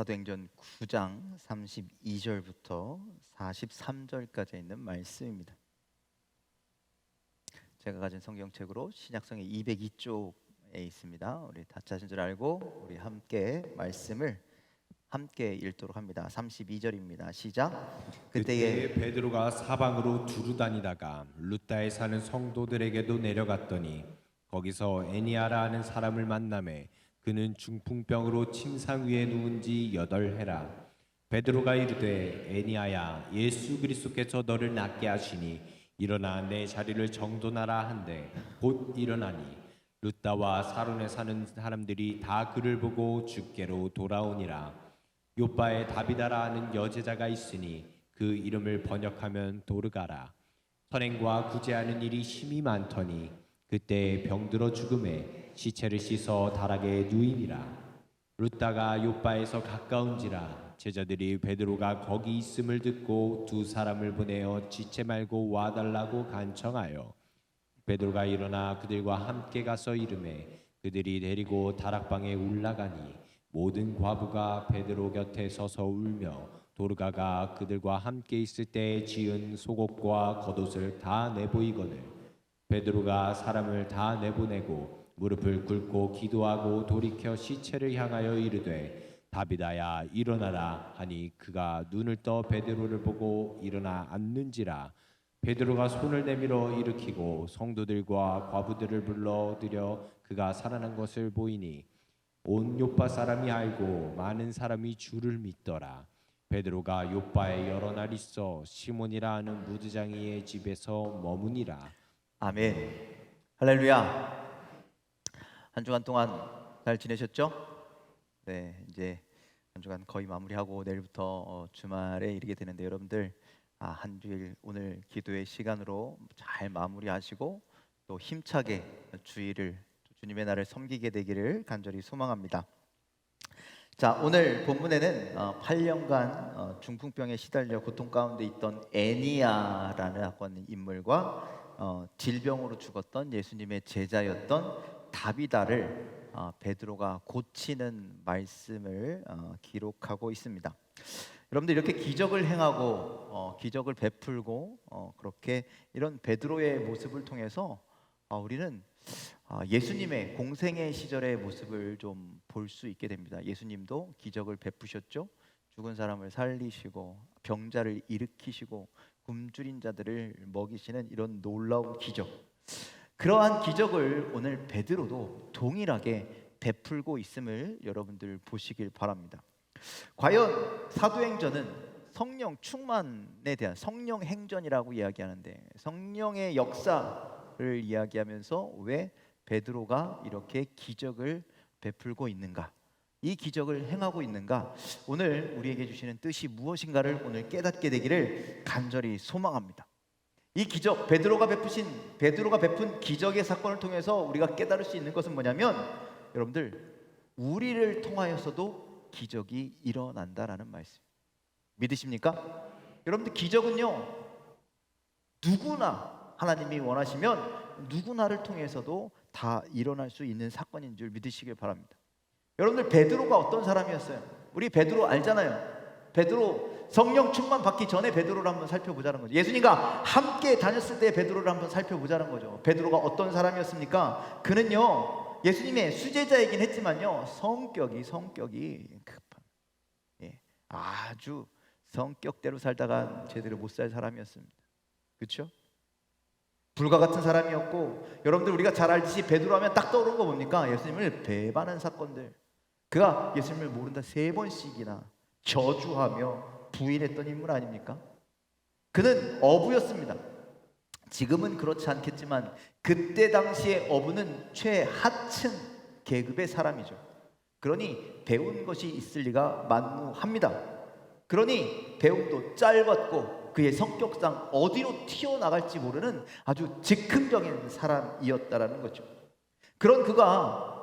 사도행전 9장 32절부터 43절까지 있는 말씀입니다. 제가 가진 성경책으로 신약성의 202쪽에 있습니다. 우리 다 찾은 줄 알고 우리 함께 말씀을 함께 읽도록 합니다. 32절입니다. 시작. 그때에 베드로가 사방으로 두루 다니다가 루따에 사는 성도들에게도 내려갔더니 거기서 애니아라 하는 사람을 만남에 그는 중풍병으로 침상 위에 누운 지 여덟 해라. 베드로가 이르되 애니아야 예수 그리스도께서 너를 낫게 하시니 일어나 내 자리를 정돈하라 한데 곧 일어나니 루따와 사론에 사는 사람들이 다 그를 보고 주께로 돌아오니라. 요바에 다비다라 하는 여제자가 있으니 그 이름을 번역하면 도르가라. 선행과 구제하는 일이 힘이 많더니 그때 병들어 죽음에 시체를 씻어 다락에 누이니라. 루다가 요바에서 가까운지라 제자들이 베드로가 거기 있음을 듣고 두 사람을 보내어 지체 말고 와달라고 간청하여 베드로가 일어나 그들과 함께 가서 이름에 그들이 데리고 다락방에 올라가니 모든 과부가 베드로 곁에 서서 울며 도르가가 그들과 함께 있을 때 지은 속옷과 겉옷을 다 내보이거늘. 베드로가 사람을 다 내보내고 무릎을 꿇고 기도하고 돌이켜 시체를 향하여 이르되 다비다야 일어나라 하니 그가 눈을 떠 베드로를 보고 일어나 앉는지라 베드로가 손을 내밀어 일으키고 성도들과 과부들을 불러 들여 그가 살아난 것을 보이니 온 요파 사람이 알고 많은 사람이 주를 믿더라. 베드로가 요파에 여러 날 있어 시몬이라 하는 무드장이의 집에서 머무니라. 아멘. 할렐루야. 한 주간 동안 잘 지내셨죠? 네, 이제 한 주간 거의 마무리하고 내일부터 어, 주말에 이르게 되는데 여러분들 아, 한 주일 오늘 기도의 시간으로 잘 마무리하시고 또 힘차게 주일을 주님의 날을 섬기게 되기를 간절히 소망합니다. 자 오늘 본문에는 어, 8년간 어, 중풍병에 시달려 고통 가운데 있던 애니아라는 인물과 어, 질병으로 죽었던 예수님의 제자였던 다비다를 어, 베드로가 고치는 말씀을 어, 기록하고 있습니다. 여러분들 이렇게 기적을 행하고 어, 기적을 베풀고 어, 그렇게 이런 베드로의 모습을 통해서 어, 우리는 아, 예수님의 공생의 시절의 모습을 좀 볼 수 있게 됩니다. 예수님도 기적을 베푸셨죠. 죽은 사람을 살리시고 병자를 일으키시고 굶주린 자들을 먹이시는 이런 놀라운 기적. 그러한 기적을 오늘 베드로도 동일하게 베풀고 있음을 여러분들 보시길 바랍니다. 과연 사도행전은 성령 충만에 대한 성령 행전이라고 이야기하는데 성령의 역사를 이야기하면서 왜 베드로가 이렇게 기적을 베풀고 있는가? 이 기적을 행하고 있는가? 오늘 우리에게 주시는 뜻이 무엇인가를 오늘 깨닫게 되기를 간절히 소망합니다. 이 기적 베드로가 베푸신 베드로가 베푼 기적의 사건을 통해서 우리가 깨달을 수 있는 것은 뭐냐면 여러분들 우리를 통하여서도 기적이 일어난다라는 말씀. 믿으십니까? 여러분들 기적은요. 누구나 하나님이 원하시면 누구나를 통해서도 다 일어날 수 있는 사건인 줄 믿으시길 바랍니다. 여러분들 베드로가 어떤 사람이었어요? 우리 베드로 알잖아요. 베드로 성령 충만 받기 전에 베드로를 한번 살펴보자는 거죠. 예수님과 함께 다녔을 때 베드로를 한번 살펴보자는 거죠. 베드로가 어떤 사람이었습니까? 그는요 예수님의 수제자이긴 했지만요 성격이 성격이 급한, 예, 아주 성격대로 살다가 제대로 못 살 사람이었습니다. 그렇죠? 불과 같은 사람이었고 여러분들 우리가 잘 알듯이 베드로 하면 딱 떠오르는 거 뭡니까? 예수님을 배반한 사건들. 그가 예수님을 모른다 세 번씩이나 저주하며 부인했던 인물 아닙니까? 그는 어부였습니다. 지금은 그렇지 않겠지만 그때 당시의 어부는 최하층 계급의 사람이죠. 그러니 배운 것이 있을 리가 만무합니다. 그러니 배움도 짧았고 그의 성격상 어디로 튀어나갈지 모르는 아주 즉흥적인 사람이었다라는 거죠. 그런 그가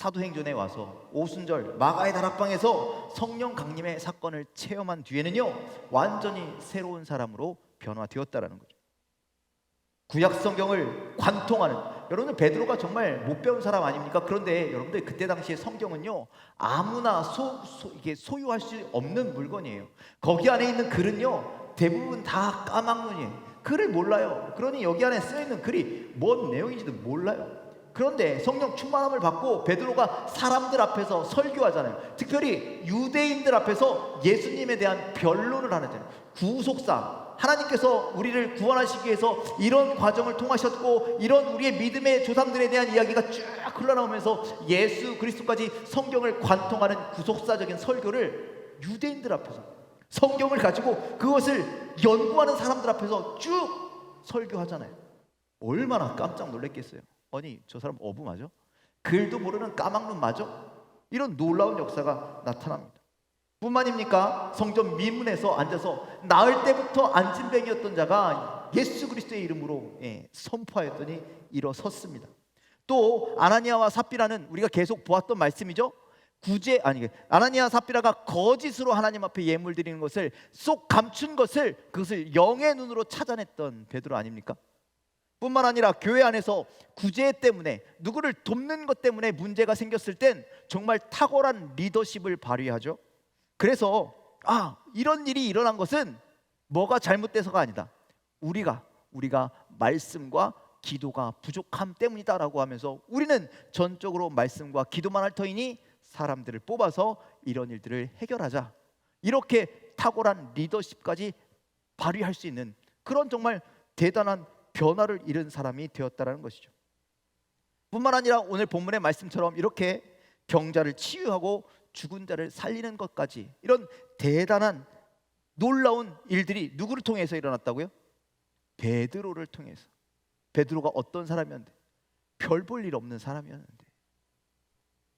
사도행전에 와서 오순절 마가의 다락방에서 성령 강림의 사건을 체험한 뒤에는요 완전히 새로운 사람으로 변화되었다라는 거죠. 구약 성경을 관통하는 여러분들 베드로가 정말 못 배운 사람 아닙니까? 그런데 여러분들 그때 당시에 성경은요 아무나 소, 소 이게 소유할 수 없는 물건이에요. 거기 안에 있는 글은요 대부분 다 까막눈이에요. 글을 몰라요. 그러니 여기 안에 쓰여 있는 글이 뭔 내용인지도 몰라요. 그런데 성령 충만함을 받고 베드로가 사람들 앞에서 설교하잖아요. 특별히 유대인들 앞에서 예수님에 대한 변론을 하잖아요. 구속사 하나님께서 우리를 구원하시기 위해서 이런 과정을 통하셨고 이런 우리의 믿음의 조상들에 대한 이야기가 쭉 흘러나오면서 예수 그리스도까지 성경을 관통하는 구속사적인 설교를 유대인들 앞에서 성경을 가지고 그것을 연구하는 사람들 앞에서 쭉 설교하잖아요. 얼마나 깜짝 놀랐겠어요. 아니 저 사람 어부 맞아? 글도 모르는 까막눈 맞아? 이런 놀라운 역사가 나타납니다. 뿐만입니까? 성전 미문에서 앉아서 나을 때부터 안진뱅이였던 자가 예수 그리스도의 이름으로 예, 선포하였더니 일어섰습니다. 또 아나니아와 삽비라는 우리가 계속 보았던 말씀이죠. 구제 아니 아나니아 삽비라가 거짓으로 하나님 앞에 예물 드리는 것을 쏙 감춘 것을 그것을 영의 눈으로 찾아냈던 베드로 아닙니까? 뿐만 아니라 교회 안에서 구제 때문에 누구를 돕는 것 때문에 문제가 생겼을 땐 정말 탁월한 리더십을 발휘하죠. 그래서 아 이런 일이 일어난 것은 뭐가 잘못돼서가 아니다. 우리가 우리가 말씀과 기도가 부족함 때문이다라고 하면서 우리는 전적으로 말씀과 기도만 할 터이니 사람들을 뽑아서 이런 일들을 해결하자. 이렇게 탁월한 리더십까지 발휘할 수 있는 그런 정말 대단한 변화를 이룬 사람이 되었다라는 것이죠. 뿐만 아니라 오늘 본문의 말씀처럼 이렇게 병자를 치유하고 죽은 자를 살리는 것까지 이런 대단한 놀라운 일들이 누구를 통해서 일어났다고요? 베드로를 통해서. 베드로가 어떤 사람이었는데 별 볼 일 없는 사람이었는데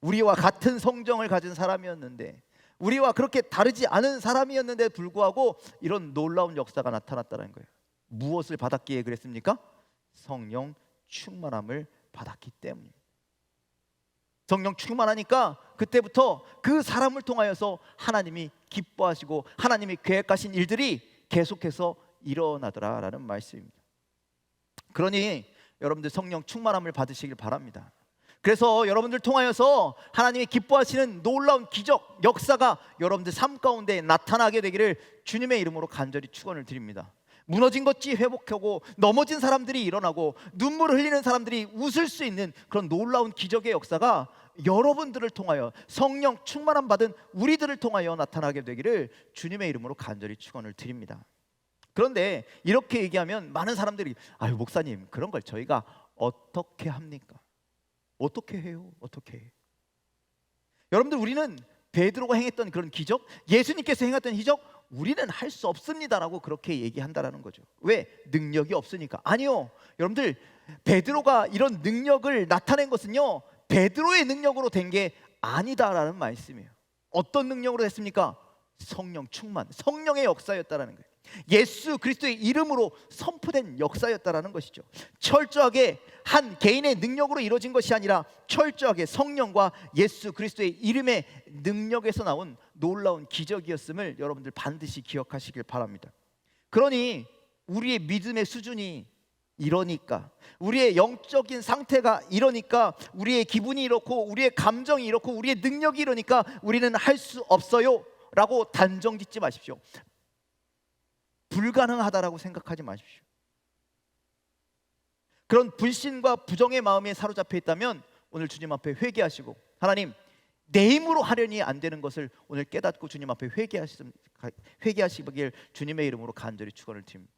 우리와 같은 성정을 가진 사람이었는데 우리와 그렇게 다르지 않은 사람이었는데 불구하고 이런 놀라운 역사가 나타났다는 거예요. 무엇을 받았기에 그랬습니까? 성령 충만함을 받았기 때문입니다. 성령 충만하니까 그때부터 그 사람을 통하여서 하나님이 기뻐하시고 하나님이 계획하신 일들이 계속해서 일어나더라라는 말씀입니다. 그러니 여러분들 성령 충만함을 받으시길 바랍니다. 그래서 여러분들 통하여서 하나님이 기뻐하시는 놀라운 기적 역사가 여러분들 삶 가운데 나타나게 되기를 주님의 이름으로 간절히 축원을 드립니다. 무너진 것이 회복하고 넘어진 사람들이 일어나고 눈물을 흘리는 사람들이 웃을 수 있는 그런 놀라운 기적의 역사가 여러분들을 통하여 성령 충만함 받은 우리들을 통하여 나타나게 되기를 주님의 이름으로 간절히 축원을 드립니다. 그런데 이렇게 얘기하면 많은 사람들이 아유 목사님 그런 걸 저희가 어떻게 합니까? 어떻게 해요? 어떻게 해? 여러분들 우리는 베드로가 행했던 그런 기적, 예수님께서 행했던 기적 우리는 할 수 없습니다라고 그렇게 얘기한다라는 거죠. 왜? 능력이 없으니까. 아니요. 여러분들 베드로가 이런 능력을 나타낸 것은요. 베드로의 능력으로 된 게 아니다라는 말씀이에요. 어떤 능력으로 됐습니까? 성령 충만, 성령의 역사였다라는 거예요. 예수 그리스도의 이름으로 선포된 역사였다라는 것이죠. 철저하게 한 개인의 능력으로 이루어진 것이 아니라 철저하게 성령과 예수 그리스도의 이름의 능력에서 나온 놀라운 기적이었음을 여러분들 반드시 기억하시길 바랍니다. 그러니 우리의 믿음의 수준이 이러니까 우리의 영적인 상태가 이러니까 우리의 기분이 이렇고 우리의 감정이 이렇고 우리의 능력이 이러니까 우리는 할 수 없어요 라고 단정 짓지 마십시오. 불가능하다라고 생각하지 마십시오. 그런 불신과 부정의 마음에 사로잡혀 있다면 오늘 주님 앞에 회개하시고 하나님 내 힘으로 하려니 안 되는 것을 오늘 깨닫고 주님 앞에 회개하시 회개하시길 주님의 이름으로 간절히 축원을 드립니다.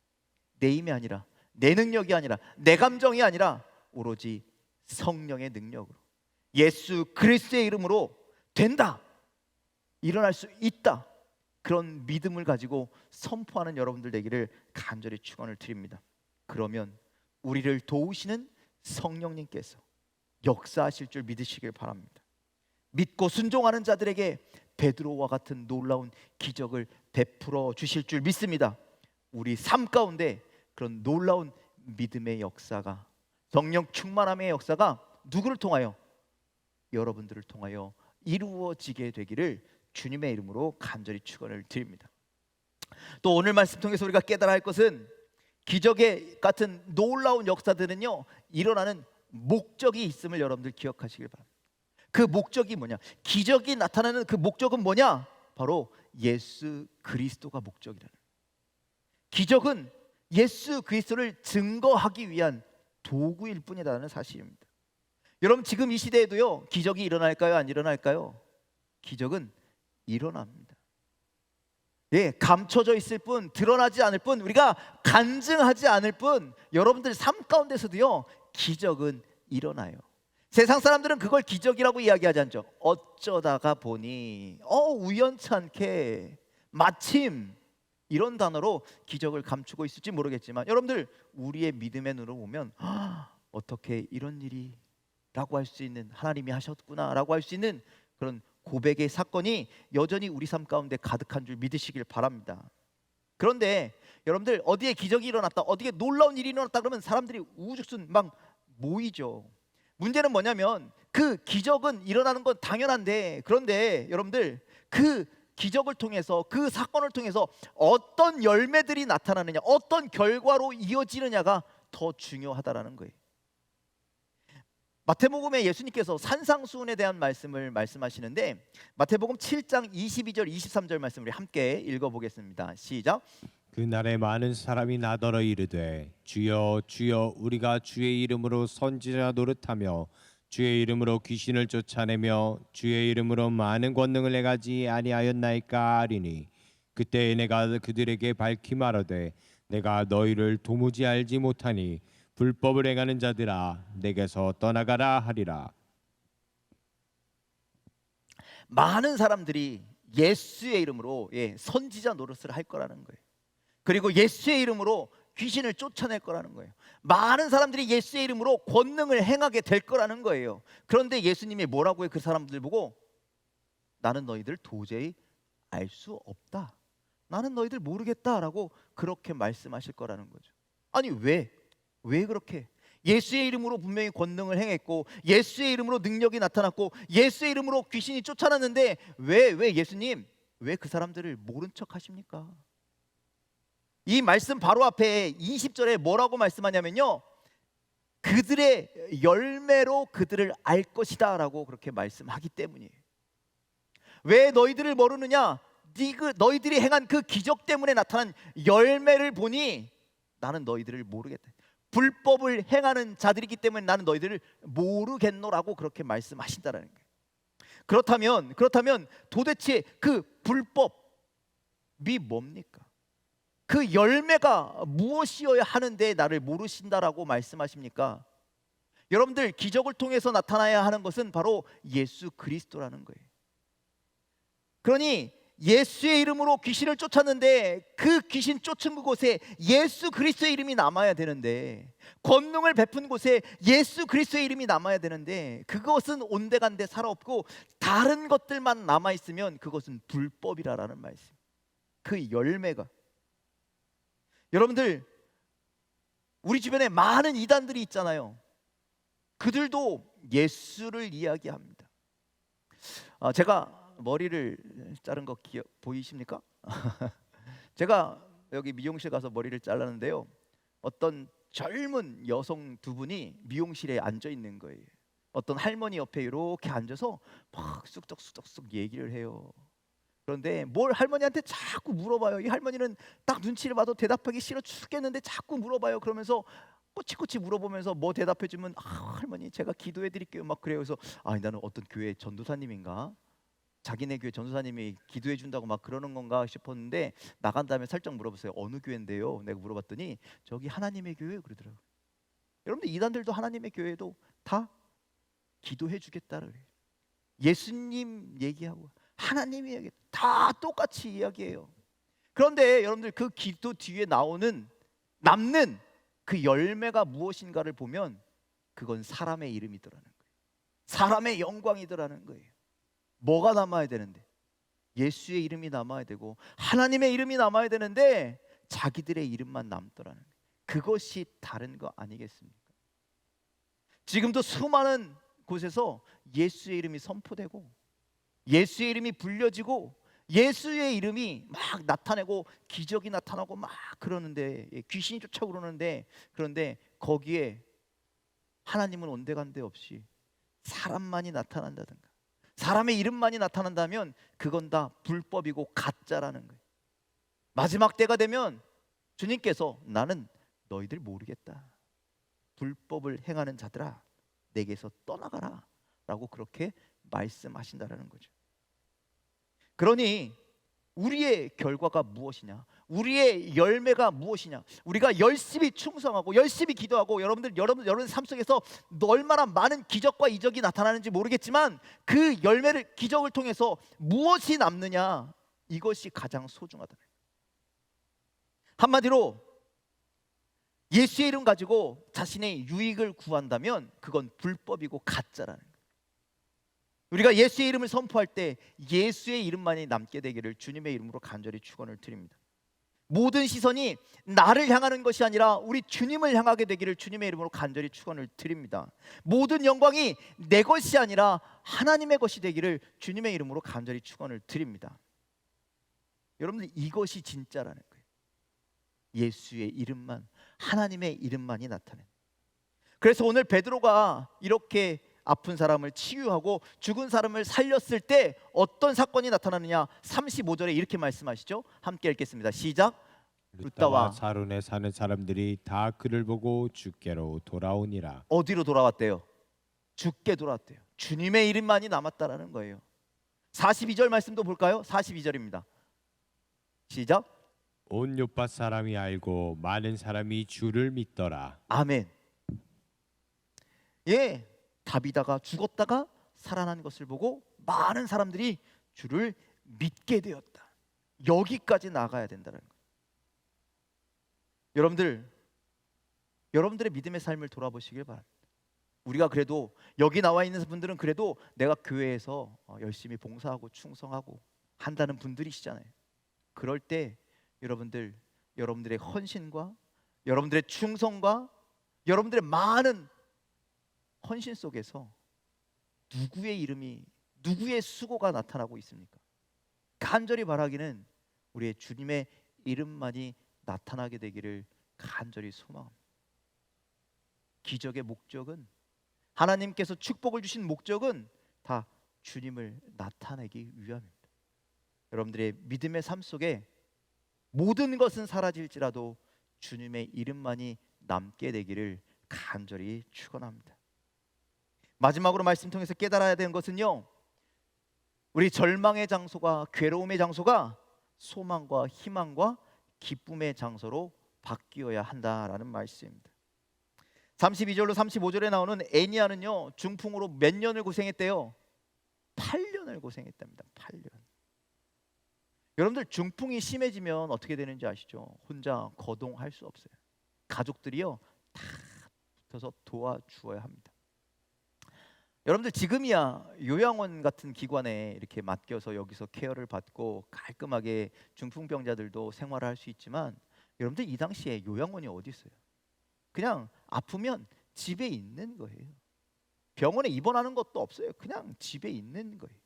내 힘이 아니라 내 능력이 아니라 내 감정이 아니라 오로지 성령의 능력으로 예수 그리스도의 이름으로 된다. 일어날 수 있다. 그런 믿음을 가지고 선포하는 여러분들 되기를 간절히 축원을 드립니다. 그러면 우리를 도우시는 성령님께서 역사하실 줄 믿으시길 바랍니다. 믿고 순종하는 자들에게 베드로와 같은 놀라운 기적을 베풀어 주실 줄 믿습니다. 우리 삶 가운데 그런 놀라운 믿음의 역사가 성령 충만함의 역사가 누구를 통하여 여러분들을 통하여 이루어지게 되기를 주님의 이름으로 간절히 축원을 드립니다. 또 오늘 말씀 통해서 우리가 깨달아야 할 것은 기적의 같은 놀라운 역사들은요 일어나는 목적이 있음을 여러분들 기억하시길 바랍니다. 그 목적이 뭐냐? 기적이 나타나는 그 목적은 뭐냐? 바로 예수 그리스도가 목적이라는. 기적은 예수 그리스도를 증거하기 위한 도구일 뿐이라는 사실입니다. 여러분 지금 이 시대에도요 기적이 일어날까요? 안 일어날까요? 기적은 일어납니다. 예, 감춰져 있을 뿐, 드러나지 않을 뿐, 우리가 간증하지 않을 뿐, 여러분들 삶 가운데서도요 기적은 일어나요. 세상 사람들은 그걸 기적이라고 이야기하지 않죠. 어쩌다가 보니, 어 우연찮게, 마침 이런 단어로 기적을 감추고 있을지 모르겠지만, 여러분들 우리의 믿음의 눈으로 보면 아, 어떻게 이런 일이 라고 할 수 있는 하나님이 하셨구나 라고 할 수 있는 그런 고백의 사건이 여전히 우리 삶 가운데 가득한 줄 믿으시길 바랍니다. 그런데 여러분들 어디에 기적이 일어났다, 어디에 놀라운 일이 일어났다 그러면 사람들이 우죽순 막 모이죠. 문제는 뭐냐면 그 기적은 일어나는 건 당연한데 그런데 여러분들 그 기적을 통해서 그 사건을 통해서 어떤 열매들이 나타나느냐, 어떤 결과로 이어지느냐가 더 중요하다라는 거예요. 마태복음에 예수님께서 산상수훈에 대한 말씀을 말씀하시는데 마태복음 7장 22절 23절 말씀 우리 함께 읽어보겠습니다. 시작. 그 날에 많은 사람이 나더러 이르되 주여 주여 우리가 주의 이름으로 선지자 노릇하며 주의 이름으로 귀신을 쫓아내며 주의 이름으로 많은 권능을 내가지 아니하였나이까 하리니 그때 내가 그들에게 밝히 말하되 내가 너희를 도무지 알지 못하니 불법을 행하는 자들아 내게서 떠나가라 하리라 많은 사람들이 예수의 이름으로 예, 선지자 노릇을 할 거라는 거예요. 그리고 예수의 이름으로 귀신을 쫓아낼 거라는 거예요. 많은 사람들이 예수의 이름으로 권능을 행하게 될 거라는 거예요. 그런데 예수님이 뭐라고 해 그 사람들 보고 나는 너희들 도저히 알 수 없다. 나는 너희들 모르겠다라고 그렇게 말씀하실 거라는 거죠. 아니 왜? 왜 그렇게? 예수의 이름으로 분명히 권능을 행했고 예수의 이름으로 능력이 나타났고 예수의 이름으로 귀신이 쫓아났는데 왜 왜 예수님 왜 그 사람들을 모른 척 하십니까? 이 말씀 바로 앞에 20절에 뭐라고 말씀하냐면요. 그들의 열매로 그들을 알 것이다라고 그렇게 말씀하기 때문이에요. 왜 너희들을 모르느냐? 니그 너희들이 행한 그 기적 때문에 나타난 열매를 보니 나는 너희들을 모르겠다. 불법을 행하는 자들이기 때문에 나는 너희들을 모르겠노라고 그렇게 말씀하신다라는 거예요. 그렇다면 그렇다면 도대체 그 불법이 뭡니까? 그 열매가 무엇이어야 하는데 나를 모르신다라고 말씀하십니까? 여러분들 기적을 통해서 나타나야 하는 것은 바로 예수 그리스도라는 거예요. 그러니 예수의 이름으로 귀신을 쫓았는데 그 귀신 쫓은 그곳에 예수 그리스도의 이름이 남아야 되는데 권능을 베푼 곳에 예수 그리스도의 이름이 남아야 되는데 그것은 온데간데 살아없고 다른 것들만 남아 있으면 그것은 불법이라라는 말씀. 그 열매가 여러분들 우리 주변에 많은 이단들이 있잖아요. 그들도 예수를 이야기합니다. 아, 제가 머리를 자른 거 기억 보이십니까? 제가 여기 미용실 가서 머리를 잘랐는데요. 어떤 젊은 여성 두 분이 미용실에 앉아 있는 거예요. 어떤 할머니 옆에 이렇게 앉아서 막 쑥덕쑥덕쑥 얘기를 해요. 그런데 뭘 할머니한테 자꾸 물어봐요. 이 할머니는 딱 눈치를 봐도 대답하기 싫어 죽겠는데 자꾸 물어봐요. 그러면서 꼬치꼬치 물어보면서 뭐 대답해 주면 아, 할머니 제가 기도해 드릴게요. 막 그래요. 그래서 아, 나는 어떤 교회 전도사님인가? 자기네 교회 전도사님이 기도해 준다고 막 그러는 건가 싶었는데 나간 다음에 살짝 물어봤어요. 어느 교회인데요? 내가 물어봤더니 저기 하나님의 교회 그러더라고요. 여러분들 이단들도 하나님의 교회도 다 기도해 주겠다 그래요. 예수님 얘기하고 하나님 이야기 다 똑같이 이야기해요. 그런데 여러분들 그 기도 뒤에 나오는 남는 그 열매가 무엇인가를 보면 그건 사람의 이름이더라는 거예요. 사람의 영광이더라는 거예요. 뭐가 남아야 되는데 예수의 이름이 남아야 되고 하나님의 이름이 남아야 되는데 자기들의 이름만 남더라는. 그것이 다른 거 아니겠습니까? 지금도 수많은 곳에서 예수의 이름이 선포되고 예수의 이름이 불려지고 예수의 이름이 막 나타내고 기적이 나타나고 막 그러는데 예, 귀신이 쫓아 그러는데 그런데 거기에 하나님은 온데간데 없이 사람만이 나타난다든가 사람의 이름만이 나타난다면 그건 다 불법이고 가짜라는 거예요. 마지막 때가 되면 주님께서 나는 너희들 모르겠다. 불법을 행하는 자들아 내게서 떠나가라 라고 그렇게 말씀하신다라는 거죠. 그러니 우리의 결과가 무엇이냐? 우리의 열매가 무엇이냐? 우리가 열심히 충성하고 열심히 기도하고 여러분들 여러분 여러분 삶 속에서 얼마나 많은 기적과 이적이 나타나는지 모르겠지만 그 열매를 기적을 통해서 무엇이 남느냐? 이것이 가장 소중하다. 한마디로 예수의 이름 가지고 자신의 유익을 구한다면 그건 불법이고 가짜라는 거예요. 우리가 예수의 이름을 선포할 때 예수의 이름만이 남게 되기를 주님의 이름으로 간절히 축원을 드립니다. 모든 시선이 나를 향하는 것이 아니라 우리 주님을 향하게 되기를 주님의 이름으로 간절히 축원을 드립니다. 모든 영광이 내 것이 아니라 하나님의 것이 되기를 주님의 이름으로 간절히 축원을 드립니다. 여러분들 이것이 진짜라는 거예요. 예수의 이름만 하나님의 이름만이 나타내. 그래서 오늘 베드로가 이렇게 아픈 사람을 치유하고 죽은 사람을 살렸을 때 어떤 사건이 나타나느냐? 35절에 이렇게 말씀하시죠. 함께 읽겠습니다. 시작. 루다와 사론에 사는 사람들이 다 그를 보고 주께로 돌아오니라. 어디로 돌아왔대요? 죽게 돌아왔대요. 주님의 이름만이 남았다라는 거예요. 42절 말씀도 볼까요? 42절입니다. 시작. 온 요파 사람이 알고 많은 사람이 주를 믿더라. 아멘. 예, 다비다가 죽었다가 살아난 것을 보고 많은 사람들이 주를 믿게 되었다. 여기까지 나가야 된다는 거. 여러분들, 여러분들의 믿음의 삶을 돌아보시길 바랍니다. 우리가 그래도 여기 나와 있는 분들은 그래도 내가 교회에서 어, 열심히 봉사하고 충성하고 한다는 분들이시잖아요. 그럴 때 여러분들 여러분들의 헌신과 여러분들의 충성과 여러분들의 많은 헌신 속에서 누구의 이름이 누구의 수고가 나타나고 있습니까? 간절히 바라기는 우리의 주님의 이름만이 나타나게 되기를 간절히 소망합니다. 기적의 목적은 하나님께서 축복을 주신 목적은 다 주님을 나타내기 위함입니다. 여러분들의 믿음의 삶 속에 모든 것은 사라질지라도 주님의 이름만이 남게 되기를 간절히 축원합니다. 마지막으로 말씀 통해서 깨달아야 되는 것은요. 우리 절망의 장소가 괴로움의 장소가 소망과 희망과 기쁨의 장소로 바뀌어야 한다라는 말씀입니다. 32절로 35절에 나오는 애니아는요. 중풍으로 몇 년을 고생했대요? 8년을 고생했답니다. 8년. 여러분들 중풍이 심해지면 어떻게 되는지 아시죠? 혼자 거동할 수 없어요. 가족들이요. 다 붙어서 도와주어야 합니다. 여러분들 지금이야 요양원 같은 기관에 이렇게 맡겨서 여기서 케어를 받고 깔끔하게 중풍병자들도 생활을 할 수 있지만 여러분들 이 당시에 요양원이 어디 있어요? 그냥 아프면 집에 있는 거예요. 병원에 입원하는 것도 없어요. 그냥 집에 있는 거예요.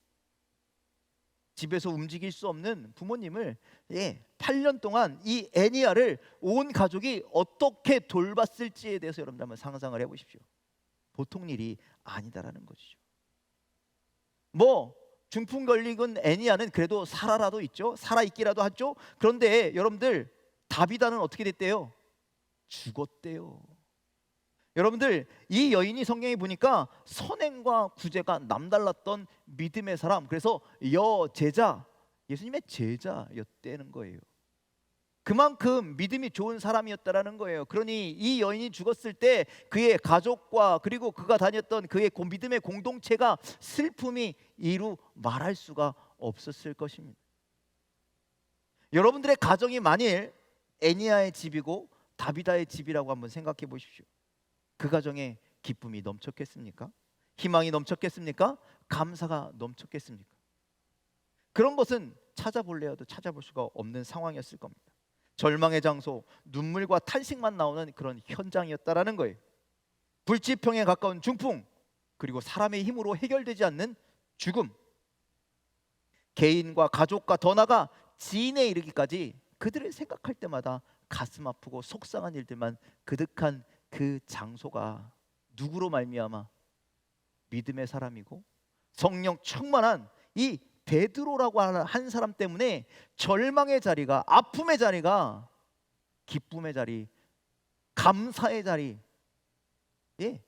집에서 움직일 수 없는 부모님을 예, 8년 동안 이 애니아를 온 가족이 어떻게 돌봤을지에 대해서 여러분들 한번 상상을 해보십시오. 보통 일이 아니다라는 것이죠. 뭐 중풍 걸리건 애니아는 그래도 살아라도 있죠. 살아 있기라도 하죠. 그런데 여러분들 다비다는 어떻게 됐대요? 죽었대요. 여러분들 이 여인이 성경에 보니까 선행과 구제가 남달랐던 믿음의 사람. 그래서 여제자 예수님의 제자였다는 거예요. 그만큼 믿음이 좋은 사람이었다라는 거예요. 그러니 이 여인이 죽었을 때 그의 가족과 그리고 그가 다녔던 그의 고- 믿음의 공동체가 슬픔이 이루 말할 수가 없었을 것입니다. 여러분들의 가정이 만일 애니아의 집이고 다비다의 집이라고 한번 생각해 보십시오. 그 가정에 기쁨이 넘쳤겠습니까? 희망이 넘쳤겠습니까? 감사가 넘쳤겠습니까? 그런 것은 찾아볼래 해도 찾아볼 수가 없는 상황이었을 겁니다. 절망의 장소, 눈물과 탄식만 나오는 그런 현장이었다라는 거예요. 불지평에 가까운 중풍, 그리고 사람의 힘으로 해결되지 않는 죽음. 개인과 가족과 더 나아가 지인에 이르기까지 그들을 생각할 때마다 가슴 아프고 속상한 일들만 그득한 그 장소가 누구로 말미암아 믿음의 사람이고 성령 충만한 이 베드로라고 하는 한 사람 때문에 절망의 자리가 아픔의 자리가 기쁨의 자리, 감사의 자리, 예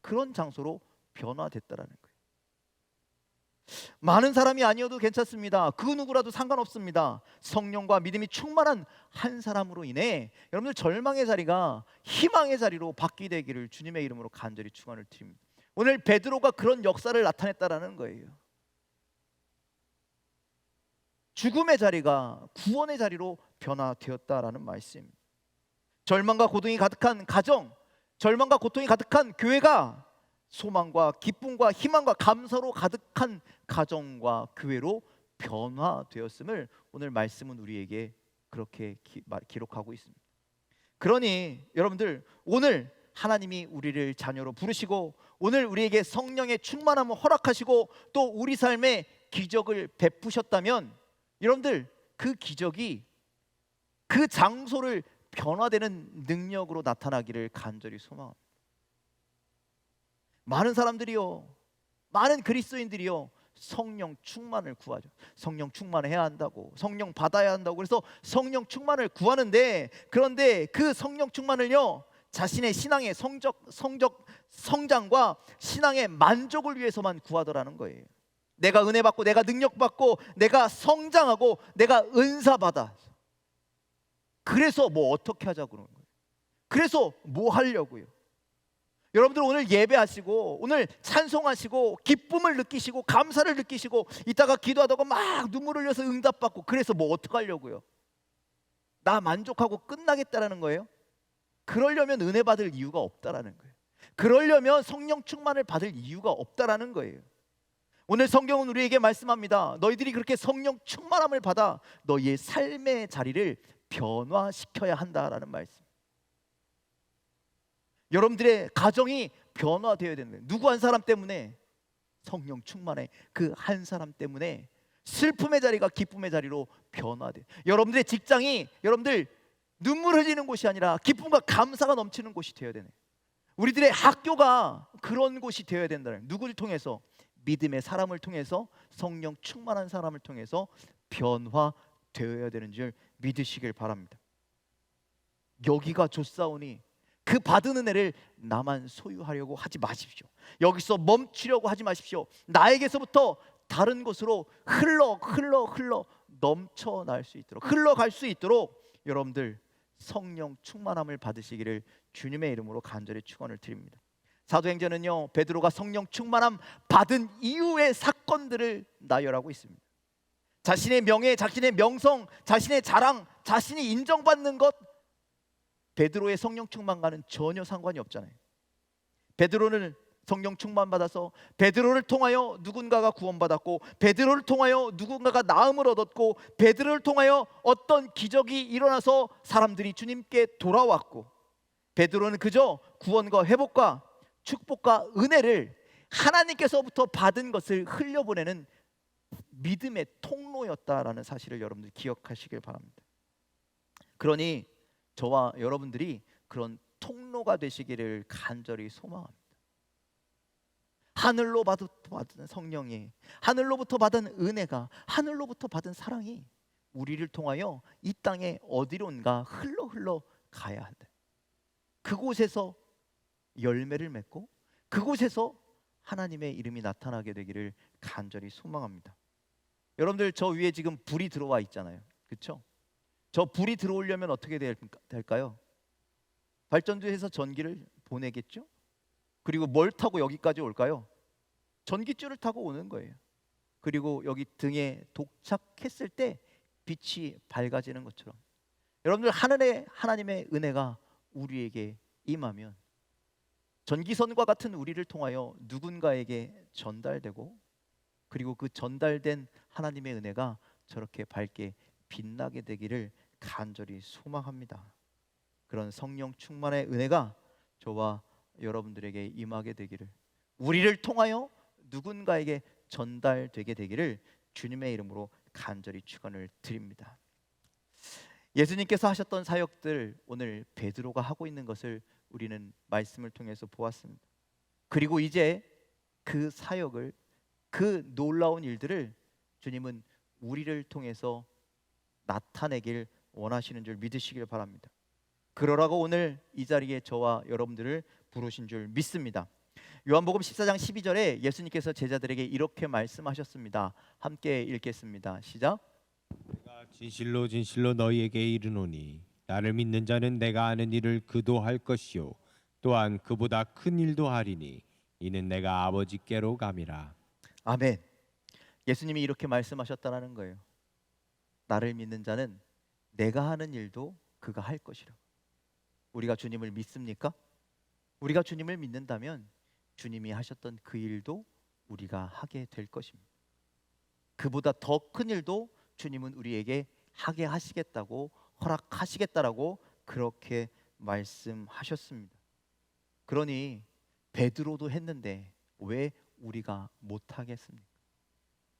그런 장소로 변화됐다라는 거예요. 많은 사람이 아니어도 괜찮습니다. 그 누구라도 상관없습니다. 성령과 믿음이 충만한 한 사람으로 인해 여러분들 절망의 자리가 희망의 자리로 바뀌게 되기를 주님의 이름으로 간절히 축원을 드립니다. 오늘 베드로가 그런 역사를 나타냈다라는 거예요. 죽음의 자리가 구원의 자리로 변화되었다라는 말씀. 절망과 고통이 가득한 가정, 절망과 고통이 가득한 교회가 소망과 기쁨과 희망과 감사로 가득한 가정과 교회로 변화되었음을 오늘 말씀은 우리에게 그렇게 기, 말- 기록하고 있습니다. 그러니 여러분들 오늘 하나님이 우리를 자녀로 부르시고 오늘 우리에게 성령의 충만함을 허락하시고 또 우리 삶에 기적을 베푸셨다면 여러분들 그 기적이 그 장소를 변화되는 능력으로 나타나기를 간절히 소망합니다. 많은 사람들이요, 많은 그리스도인들이요, 성령 충만을 구하죠. 성령 충만해야 한다고, 성령 받아야 한다고. 그래서 성령 충만을 구하는데 그런데 그 성령 충만을요, 자신의 신앙의 성적 성적 성장과 신앙의 만족을 위해서만 구하더라는 거예요. 내가 은혜 받고 내가 능력 받고 내가 성장하고 내가 은사 받아. 그래서 뭐 어떻게 하자고 그러는 거예요. 그래서 뭐 하려고요. 여러분들 오늘 예배하시고 오늘 찬송하시고 기쁨을 느끼시고 감사를 느끼시고 이따가 기도하다가 막 눈물 흘려서 응답받고 그래서 뭐 어떻게 하려고요. 나 만족하고 끝나겠다라는 거예요. 그러려면 은혜 받을 이유가 없다라는 거예요. 그러려면 성령 충만을 받을 이유가 없다라는 거예요. 오늘 성경은 우리에게 말씀합니다. 너희들이 그렇게 성령 충만함을 받아 너희의 삶의 자리를 변화시켜야 한다라는 말씀. 여러분들의 가정이 변화되어야 되는. 누구 한 사람 때문에 성령 충만해 그 한 사람 때문에 슬픔의 자리가 기쁨의 자리로 변화돼. 여러분들의 직장이 여러분들 눈물 흘리는 곳이 아니라 기쁨과 감사가 넘치는 곳이 되어야 되네. 우리들의 학교가 그런 곳이 되어야 된다는 누구를 통해서 믿음의 사람을 통해서 성령 충만한 사람을 통해서 변화되어야 되는 줄 믿으시길 바랍니다. 여기가 좋사오니 그 받은 은혜를 나만 소유하려고 하지 마십시오. 여기서 멈추려고 하지 마십시오. 나에게서부터 다른 곳으로 흘러 흘러 흘러 넘쳐날 수 있도록 흘러갈 수 있도록 여러분들 성령 충만함을 받으시기를 주님의 이름으로 간절히 축원을 드립니다. 사도행전은요 베드로가 성령 충만함 받은 이후의 사건들을 나열하고 있습니다. 자신의 명예, 자신의 명성, 자신의 자랑, 자신이 인정받는 것 베드로의 성령 충만과는 전혀 상관이 없잖아요. 베드로는 성령 충만 받아서 베드로를 통하여 누군가가 구원받았고 베드로를 통하여 누군가가 나음을 얻었고 베드로를 통하여 어떤 기적이 일어나서 사람들이 주님께 돌아왔고 베드로는 그저 구원과 회복과 축복과 은혜를 하나님께서부터 받은 것을 흘려보내는 믿음의 통로였다라는 사실을 여러분들 기억하시길 바랍니다. 그러니 저와 여러분들이 그런 통로가 되시기를 간절히 소망합니다. 하늘로 받은 성령이 하늘로부터 받은 은혜가 하늘로부터 받은 사랑이 우리를 통하여 이 땅에 어디론가 흘러 흘러 가야 한다. 그곳에서 열매를 맺고 그곳에서 하나님의 이름이 나타나게 되기를 간절히 소망합니다. 여러분들 저 위에 지금 불이 들어와 있잖아요. 그렇죠? 저 불이 들어오려면 어떻게 될까요? 발전소에서 전기를 보내겠죠? 그리고 뭘 타고 여기까지 올까요? 전기줄을 타고 오는 거예요. 그리고 여기 등에 도착했을 때 빛이 밝아지는 것처럼 여러분들 하늘의 하나님의 은혜가 우리에게 임하면 전기선과 같은 우리를 통하여 누군가에게 전달되고 그리고 그 전달된 하나님의 은혜가 저렇게 밝게 빛나게 되기를 간절히 소망합니다. 그런 성령 충만의 은혜가 저와 여러분들에게 임하게 되기를 우리를 통하여 누군가에게 전달되게 되기를 주님의 이름으로 간절히 축원을 드립니다. 예수님께서 하셨던 사역들 오늘 베드로가 하고 있는 것을 우리는 말씀을 통해서 보았습니다. 그리고 이제 그 사역을 그 놀라운 일들을 주님은 우리를 통해서 나타내길 원하시는 줄 믿으시길 바랍니다. 그러라고 오늘 이 자리에 저와 여러분들을 부르신 줄 믿습니다. 요한복음 14장 12절에 예수님께서 제자들에게 이렇게 말씀하셨습니다. 함께 읽겠습니다. 시작. 진실로 진실로 너희에게 이르노니 나를 믿는 자는 내가 하는 일을 그도 할 것이요 또한 그보다 큰 일도 하리니 이는 내가 아버지께로 감이라 아멘. 예수님이 이렇게 말씀하셨다라는 거예요. 나를 믿는 자는 내가 하는 일도 그가 할 것이라. 우리가 주님을 믿습니까? 우리가 주님을 믿는다면 주님이 하셨던 그 일도 우리가 하게 될 것입니다. 그보다 더 큰 일도 주님은 우리에게 하게 하시겠다고 허락하시겠다라고 그렇게 말씀하셨습니다. 그러니 베드로도 했는데 왜 우리가 못 하겠습니까?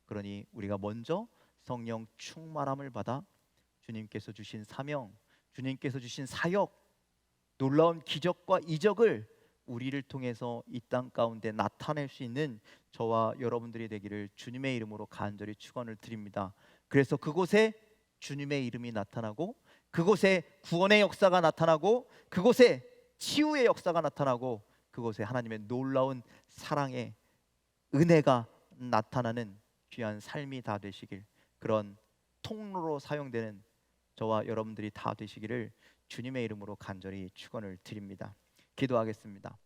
그러니 우리가 먼저 성령 충만함을 받아 주님께서 주신 사명, 주님께서 주신 사역, 놀라운 기적과 이적을 우리를 통해서 이 땅 가운데 나타낼 수 있는 저와 여러분들이 되기를 주님의 이름으로 간절히 축원을 드립니다. 그래서 그곳에 주님의 이름이 나타나고 그곳에 구원의 역사가 나타나고 그곳에 치유의 역사가 나타나고 그곳에 하나님의 놀라운 사랑의 은혜가 나타나는 귀한 삶이 다 되시길 그런 통로로 사용되는 저와 여러분들이 다 되시기를 주님의 이름으로 간절히 축원을 드립니다. 기도하겠습니다.